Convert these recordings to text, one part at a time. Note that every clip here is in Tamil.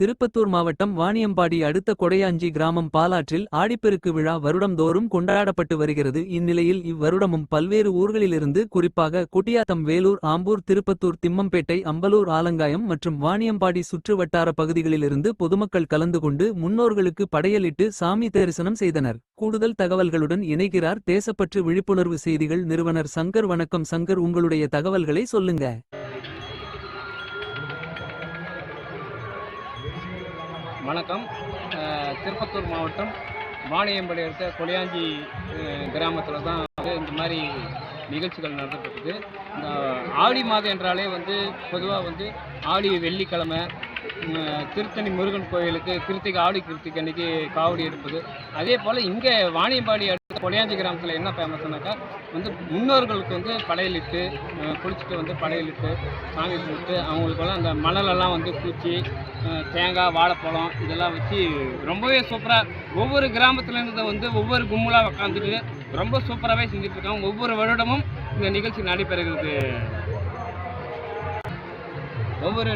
திருப்பத்தூர் மாவட்டம் வாணியம்பாடி அடுத்த கொடையாஞ்சி கிராமம் பாலாற்றில் ஆடிப்பெருக்கு விழா வருடம்தோறும் கொண்டாடப்பட்டு வருகிறது. இந்நிலையில் இவ்வருடமும் பல்வேறு ஊர்களிலிருந்து குறிப்பாக குட்டியாத்தம் வேலூர் ஆம்பூர் திருப்பத்தூர் திம்மம்பேட்டை அம்பலூர் ஆலங்காயம் மற்றும் வாணியம்பாடி சுற்று வட்டார பகுதிகளிலிருந்து பொதுமக்கள் கலந்து கொண்டு முன்னோர்களுக்கு படையலிட்டு சாமி தரிசனம் செய்தனர். கூடுதல் தகவல்களுடன் இணைகிறார் தேசப்பற்று விழிப்புணர்வு செய்திகள் நிறுவனர் சங்கர். வணக்கம் சங்கர். உங்களுடைய தகவல்களை சொல்லுங்க. வணக்கம். திருப்பத்தூர் மாவட்டம் வாணியம்படி அடுத்த கொலையாஞ்சி கிராமத்தில் தான் வந்து இந்த மாதிரி நிகழ்ச்சிகள் நடந்துட்டுருக்குது இந்த ஆடி மாதம் என்றாலே வந்து பொதுவாக வந்து ஆடி வெள்ளிக்கிழமை திருத்தணி முருகன் கோயிலுக்கு கிருத்திகை ஆடி கிருத்திகை அன்னைக்கு காவடி எடுப்பது. அதே போல் இங்கே வாணியம்பாடி கொடியாஞ்சி கிராமத்தில் என்ன ஃபேமஸ்னாக்கா வந்து முன்னோர்களுக்கு வந்து படையலிட்டு குளிச்சுட்டு வந்து படையலிட்டு சாமி கும்பிட்டு அவங்களுக்கெல்லாம் அந்த மணலெல்லாம் வந்து பூச்சி தேங்காய் வாழைப்பழம் இதெல்லாம் வச்சு ரொம்பவே சூப்பராக ஒவ்வொரு கிராமத்துலேருந்து வந்து ஒவ்வொரு கும்பலாக உட்காந்துட்டு ரொம்ப சூப்பராகவே செஞ்சுட்டு இருக்காங்க ஒவ்வொரு வருடமும் இந்த நிகழ்ச்சி நடைபெறுகிறது. ஒவ்வொரு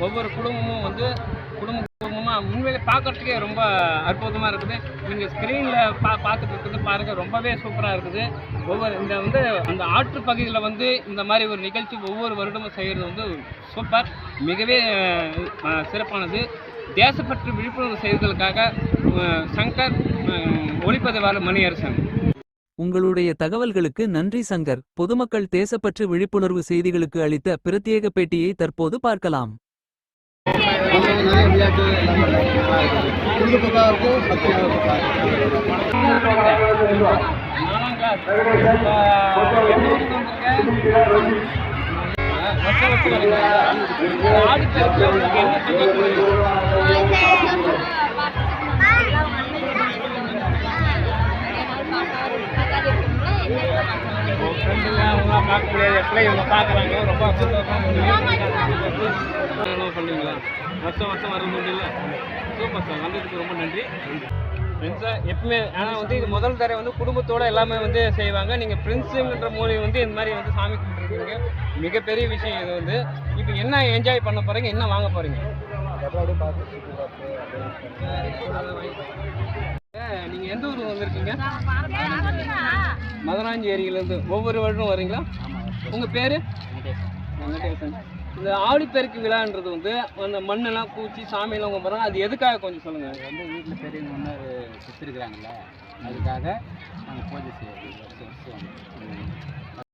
ஒவ்வொரு குடும்பமும் வந்து குடும்ப ஆமாம் உண்மையிலே பார்க்கறதுக்கே ரொம்ப அற்புதமாக இருக்குது. நீங்கள் ஸ்க்ரீனில் பா பார்த்துட்டு இருக்குது பாருங்கள் ரொம்பவே சூப்பராக இருக்குது. ஒவ்வொரு இந்த வந்து அந்த ஆற்று பகுதியில் வந்து இந்த மாதிரி ஒரு நிகழ்ச்சி ஒவ்வொரு வருடமும் செய்கிறது வந்து சூப்பர் மிகவே சிறப்பானது. தேசப்பற்று விழிப்புணர்வு செய்வதற்காக சங்கர் ஒளிப்பதிவாளர் மணியரசன். உங்களுடைய தகவல்களுக்கு நன்றி சங்கர். பொதுமக்கள் தேசப்பற்று விழிப்புணர்வு செய்திகளுக்கு அளித்த பிரத்யேக பேட்டியை தற்போது பார்க்கலாம். நிறைய விளையாட்டு எல்லாம் பண்ணுறாங்க இருக்கும் சக்தியாக இருக்கும் ஃப்ரெண்டுங்க அவங்க பார்க்க முடியாது எப்படியும் இவங்க பார்க்குறாங்க ரொம்ப சந்தோஷம் என்னெல்லாம் பண்ணுவீங்களா வருஷம் வருஷம் வர முடியல சூப்பர் சார் வந்ததுக்கு ரொம்ப நன்றி ஃப்ரெண்ட்ஸாக எப்பவுமே ஆனால் வந்து இது முதல் தடவை வந்து குடும்பத்தோடு எல்லாமே வந்து செய்வாங்க நீங்கள் ஃப்ரெண்ட்ஸுங்கிற மூலியம் வந்து இந்த மாதிரி வந்து சாமி கும்பிட்டுருக்கீங்க மிகப்பெரிய விஷயம் இது வந்து இப்போ என்ன என்ஜாய் பண்ண போகிறீங்க என்ன வாங்க போகிறீங்க நீங்கள் எந்த ஊர் வந்திருக்கீங்க? மதனாஞ்சி ஏரியிலேருந்து ஒவ்வொரு வருடம் வரீங்களா? உங்கள் பேர்? வெங்கடேசன். இந்த ஆடிப்பெருக்கு விழான்றது வந்து அந்த மண்ணெல்லாம் பூச்சி சாமியெல்லாம் உங்க போகிறாங்க அது எதுக்காக கொஞ்சம் சொல்லுங்கள் வந்து வீட்டில் பெரியவங்க முன்னாடி சுற்றிருக்கிறாங்கல்ல அதுக்காக நாங்கள் பூஜை செய்யறது